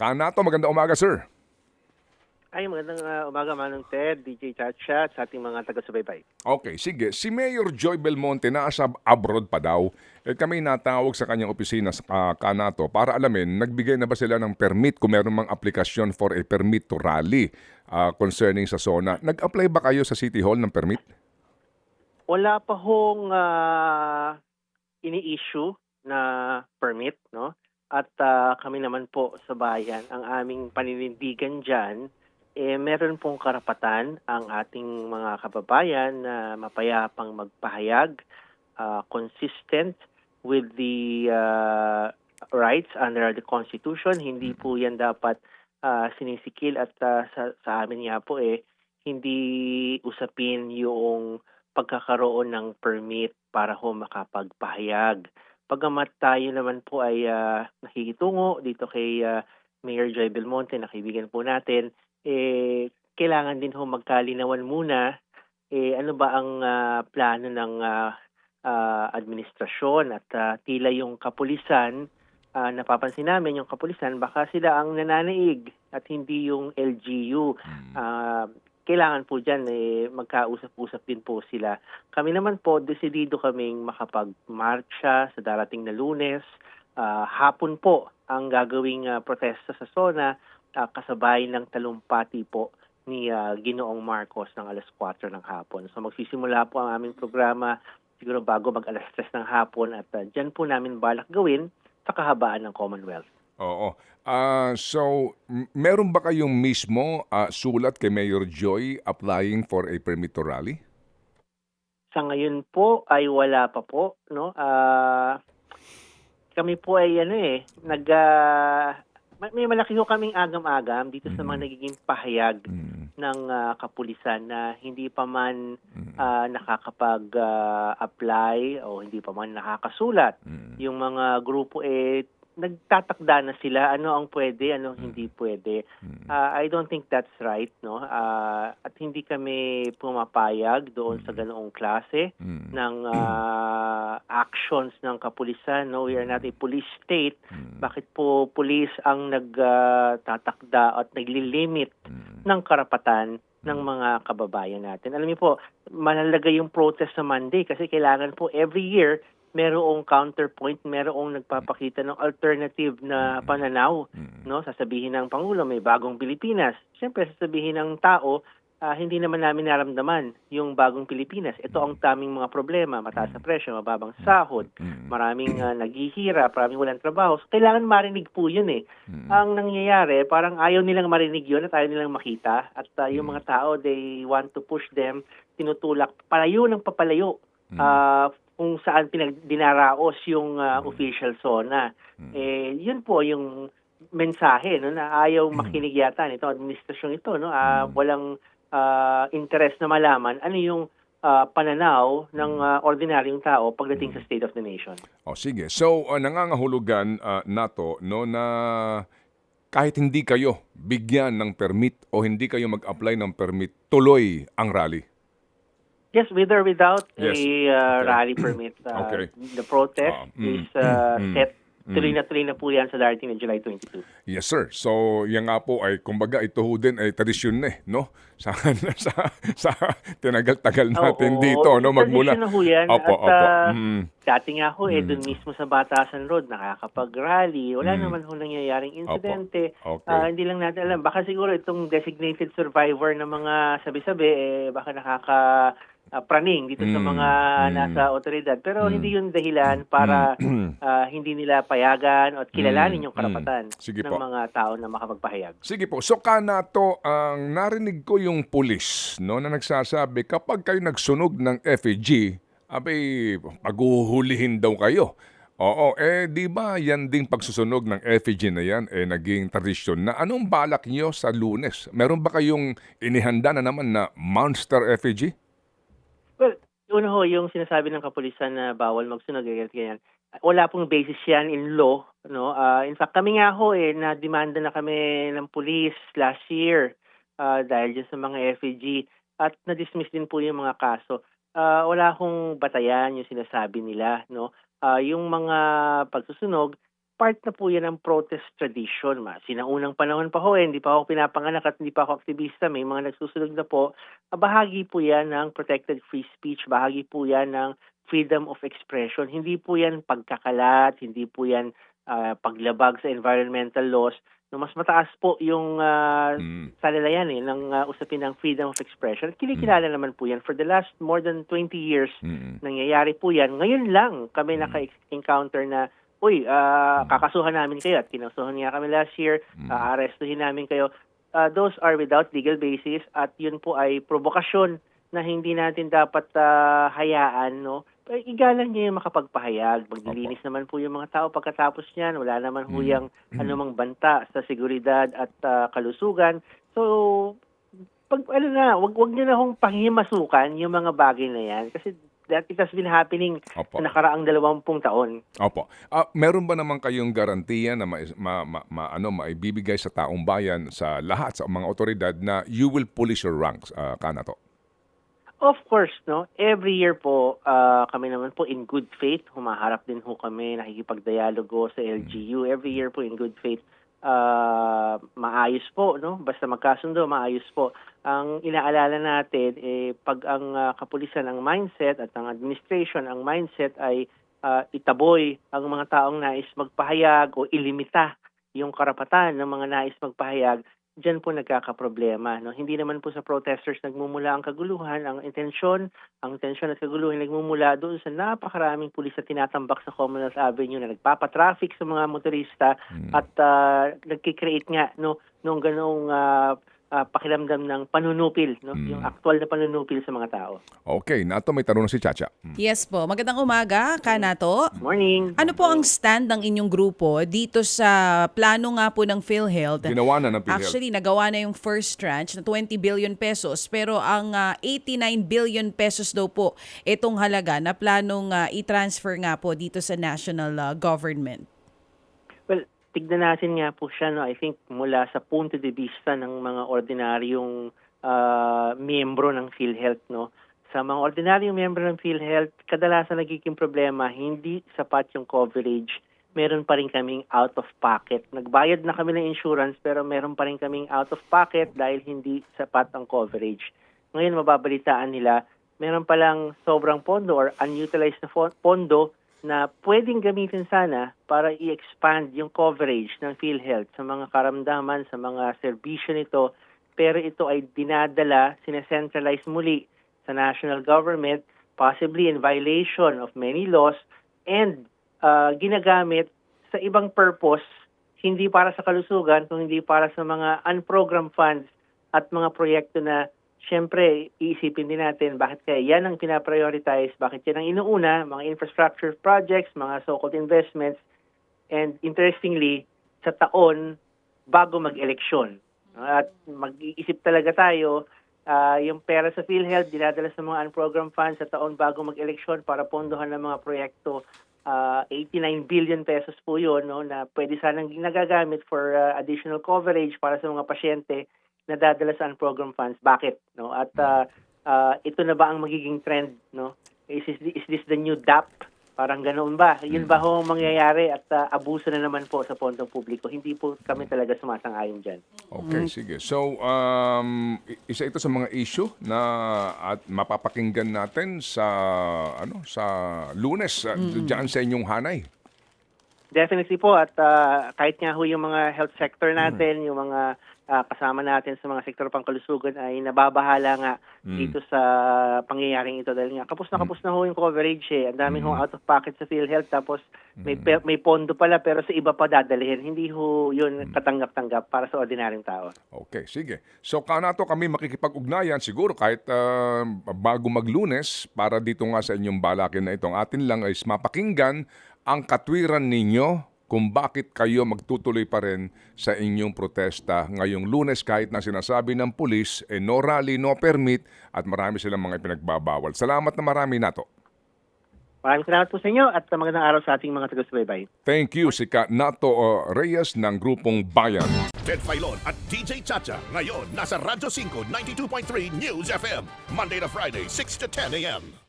Kanato, magandang umaga, sir. Ay, magandang ah, umaga, Manong Ted, DJ Chacha, at sa ating mga taga-subaybay. Okay, sige. Si Mayor Joy Belmonte nasa abroad pa daw. Eh, kami natawag sa kanyang opisina sa ah, Kanato para alamin, nagbigay na ba sila ng permit kung meron mang aplikasyon for a permit to rally ah, concerning sa SONA. Nag-apply ba kayo sa City Hall ng permit? Wala pa hong ah, ini-issue na permit, no? At ah, kami naman po sa bayan, ang aming paninindigan dyan, eh, meron pong karapatan ang ating mga kababayan na mapayapang magpahayag, ah, consistent with the ah, rights under the Constitution. Hindi po yan dapat ah, sinisikil at ah, sa, sa amin nga po eh, hindi usapin yung pagkakaroon ng permit para ho makapagpahayag. Pagamat tayo naman po ay ah, nakikitungo dito kay ah, Mayor Joy Belmonte na kaibigan po natin, eh, kailangan din ho magkalinawan muna eh, ano ba ang ah, plano ng ah, ah, administrasyon at ah, tila yung kapulisan ah, napapansin namin yung kapulisan baka sila ang nananaig at hindi yung LGU Ah, kailangan po dyan eh, magkausap-usap din po sila. Kami naman po, desidido kaming makapagmarcha sa darating na lunes. Ah, hapon po ang gagawing ah, protesta sa SONA ah, kasabay ng talumpati po ni ah, Ginoong Marcos ng alas 4 ng hapon. So magsisimula po ang aming programa siguro bago mag alas 3 ng hapon at ah, dyan po namin balak gawin sa kahabaan ng Commonwealth. Oo. Ah, so, m- meron ba kayong mismo ah, sulat kay Mayor Joy applying for a permit to rally? Sa ngayon po ay wala pa po, no? Ah kami po ay ano eh, nag ah, may may malaki ho kaming agam-agam dito sa mga nagiging pahayag Mm, ng ah, kapulisan na hindi pa man mm, ah, nakakapag-apply o hindi pa man nakakasulat. mm. Yung mga grupo eh nagtatakda na sila ano ang pwede, ano ang hindi pwede. Mm. Ah, I don't think that's right, no? Ah, at hindi kami pumapayag doon sa ganoong klase Mm. ng ah, actions ng kapulisan, no? We are not a police state. Mm. Bakit po police ang nagtatakda at naglilimit Mm. ng karapatan ng mga kababayan natin? Alam niyo po, malalaga yung protest sa Monday kasi kailangan po every year merong counterpoint, merong nagpapakita ng alternative na pananaw no? Sasabihin ng pangulo may bagong Pilipinas. Siyempre sasabihin ng tao ah, hindi naman namin naramdaman yung bagong Pilipinas. Ito ang taming mga problema mataas na presyo mababang sahod maraming uh, naghihirap maraming walang trabaho. So, kailangan marinig po yun eh. Ang nangyayari parang ayaw nilang marinig yun at ayaw nilang makita. At ah, yung mga tao they want to push them tinutulak palayo ng papalayo Mm. Kung saan pinagdinaraos yung ah, official zona Mm. eh yun po yung mensahe no na ayaw makinig yata nito administrasyon ito no Mm. walang ah, interest na malaman ano yung ah, pananaw ng ah, ordinaryong tao pagdating sa state of the nation. O sige. So, uh, nangangahulugan uh, nato no na kahit hindi kayo bigyan ng permit o hindi kayo mag-apply ng permit, tuloy ang rally. Yes, with or without Yes. a uh, rally permit. Uh, Okay. The protest Ah, mm, is uh, mm, set. mm. Tuloy na tuloy na po yan sa darating na July 22. Yes, sir. So, yan nga po ay, kumbaga, ito ho din ay tradisyon na eh, no? Sa, sa, sa tinagal-tagal natin Oo, dito, no? Magmula. tradition na ho yan. Opo, At, opo. ah, Mm. Dati nga ho, eh, Mm. dun mismo sa Batasan Road, nakakapag-rally. Wala Mm. naman ho nangyayaring insidente. Okay. Ah, hindi lang natin alam. Baka siguro itong designated survivor ng mga sabi-sabi, eh, baka nakaka ah, praning dito sa Mm. mga Mm. nasa otoridad. Pero Mm. hindi yun dahilan para ah, hindi nila payagan at kilalanin Mm. yung karapatan Mm. Sige ng po. mga tao na makapagpahayag. Sige po. So, kanato, ang narinig ko yung pulis, no, na nagsasabi, kapag kayo nagsunog ng FEG, abay, paghuhulihin daw kayo. Oo, eh di ba yan ding pagsusunog ng FEG na yan eh naging tradisyon na anong balak niyo sa Lunes? Meron ba kayong inihanda na naman na monster E Una ho, yung sinasabi ng kapulisan na bawal magsunog, ganyan, ganyan. Wala pong basis yan in law. No? Ah, in fact, kami nga ho, eh, na-demanda na kami ng police last year ah, dahil dyan sa mga FEG at na-dismiss din po yung mga kaso. Ah, wala akong batayan yung sinasabi nila. No? Ah, yung mga pagsusunog, part na po yan ng protest tradition. Ma. Sinaunang panahon pa ho, eh, hindi pa ako pinapanganak at hindi pa ako aktivista, may mga nagsusunod na po. Ah, Bahagi po yan ng protected free speech, bahagi po yan ng freedom of expression. Hindi po yan pagkakalat, hindi po yan ah, paglabag sa environmental laws. No, mas mataas po yung ah, Mm. salila yan eh, ng ah, usapin ng freedom of expression. Kinikilala naman po yan. For the last more than 20 years, Mm. nangyayari po yan. Ngayon lang kami naka-encounter na, uy, ah, kakasuhan namin kayo at kinasuhan nga kami last year, Mm. aarestuhin namin kayo. Ah, those are without legal basis at yun po ay provokasyon na hindi natin dapat ah, hayaan, no? Eh, Igalang niya yung makapagpahayag. Maglilinis naman po yung mga tao pagkatapos niyan. Wala naman Mm. huyang anumang banta sa seguridad at ah, kalusugan. So, pag ano na, wag wag niyo na hong panghimasukan yung mga bagay na yan kasi that it has been happening Opo. sa nakaraang dalawampung taon. Opo. Ah, meron ba naman kayong garantiya na ma, ma, ma, ma- ano, maibibigay sa taong bayan sa lahat sa mga otoridad na you will police your ranks, uh, Kanato? Of course, no. Every year po, ah, kami naman po in good faith, humaharap din ho kami, nakikipagdialogo sa LGU. Every year po in good faith, ah, maayos po, no. Basta magkasundo, maayos po. Ang inaalala natin, eh, pag ang ah, kapulisan ang mindset at ang administration ang mindset ay ah, itaboy ang mga taong nais magpahayag o ilimita yung karapatan ng mga nais magpahayag, diyan po nagkakaproblema. No? Hindi naman po sa protesters nagmumula ang kaguluhan. Ang intensyon, ang intensyon at kaguluhan nagmumula doon sa napakaraming pulis na tinatambak sa Commonwealth Avenue na nagpapatraffic sa mga motorista Mm. at uh, nagkikreate nga no, nung ganong ah, ah, pakiramdam ng panunupil, no? Mm. yung actual na panunupil sa mga tao. Okay, Nato, may tanong si Chacha. Mm. Yes po. Magandang umaga, Kanato. Morning! Ano po ang stand ng inyong grupo dito sa plano nga po ng PhilHealth? Ginawa na ng PhilHealth. Actually, nagawa na yung first tranche na 20 billion pesos pero ang ah, 89 billion pesos daw po itong halaga na planong ah, i-transfer nga po dito sa national ah, government. Tignan natin nga po siya, no? I think mula sa punto de vista ng mga ordinaryong ah, miyembro ng PhilHealth, no? Sa mga ordinaryong miyembro ng PhilHealth, kadalasan nagiging problema, hindi sapat yung coverage. Meron pa rin kaming out of pocket. Nagbayad na kami ng insurance pero meron pa rin kaming out of pocket dahil hindi sapat ang coverage. Ngayon mababalitaan nila, meron palang sobrang pondo or unutilized na pondo na pwedeng gamitin sana para i-expand yung coverage ng PhilHealth sa mga karamdaman, sa mga serbisyo nito. Pero ito ay dinadala, sinecentralize muli sa national government, possibly in violation of many laws, and uh, ginagamit sa ibang purpose, hindi para sa kalusugan, kung hindi para sa mga unprogrammed funds at mga proyekto na Siyempre, iisipin din natin bakit kaya yan ang pinaprioritize, bakit yan ang inuuna, mga infrastructure projects, mga so-called investments, and interestingly, sa taon bago mag-eleksyon. At mag-iisip talaga tayo, ah, yung pera sa PhilHealth, dinadala sa mga unprogrammed funds sa taon bago mag-eleksyon para pondohan ng mga proyekto. Ah, 89 billion pesos po yun no, na pwede sanang nagagamit for ah, additional coverage para sa mga pasyente na dadala sa unprogrammed funds. Bakit? No? At ah, ah, ito na ba ang magiging trend? No? Is, this, is this the new DAP? Parang ganoon ba? Yun ba ho ang mangyayari at ah, abuso na naman po sa pondong publiko? Hindi po kami talaga sumasang-ayon dyan. Okay, sige. So, um, isa ito sa mga issue na at mapapakinggan natin sa ano sa Lunes uh, diyan sa inyong hanay. Definitely po at ah, kahit nga ho yung mga health sector natin, yung mga ah, kasama natin sa mga sektor pangkalusugan ay nababahala nga dito sa pangyayaring ito dahil nga kapos na kapos na ho yung coverage eh. Ang daming ho out of pocket sa PhilHealth tapos may pe- may pondo pala pero sa iba pa dadalhin. Hindi ho yun katanggap-tanggap para sa ordinaryong tao. Okay, sige. So, kanato kami makikipag-ugnayan siguro kahit uh, bago maglunes para dito nga sa inyong balakin na itong atin lang is mapakinggan ang katwiran ninyo kung bakit kayo magtutuloy pa rin sa inyong protesta ngayong lunes kahit na sinasabi ng pulis, eh, no rally, no permit at marami silang mga ipinagbabawal. Salamat na marami nato. Maraming salamat po sa inyo at magandang araw sa ating mga taga-subaybay. Thank you si Ka Nato uh, Reyes ng grupong Bayan. Ted Filon at DJ Chacha. Ngayon, nasa Radyo 5, 92.3 News FM. Monday to Friday, 6 to 10 a.m.